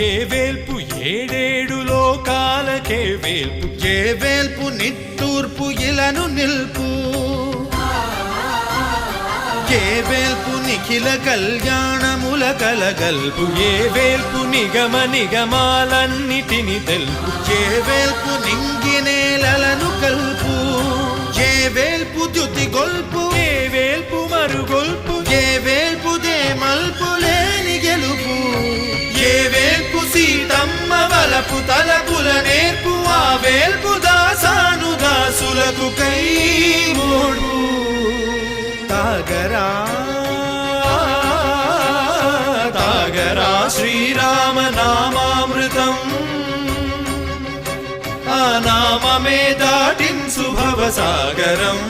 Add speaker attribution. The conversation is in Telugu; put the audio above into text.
Speaker 1: ఏ వేల్పు ఏడేడు లోకాలకే వేల్పు.
Speaker 2: ఏ వేల్పు నిట్టూర్పు ఇలను నిల్పు. ఏ వేల్పు నిఖిల కళ్యాణముల కలగల్పు.
Speaker 1: ఏ వేల్పు నిగమ నిగమాలన్నిటిని తెలుపు.
Speaker 2: ఏ వేల్పు నింగినేలలను కల్పు. ఏ వేల్పు
Speaker 1: వలపు
Speaker 2: తలపుల నేర్పు ఆ వేల్పు దాసాను దాసులకు కై మోడు. తాగరా తాగరా శ్రీరామ నామామృతం ఆ నామమే శుభవ సాగరం.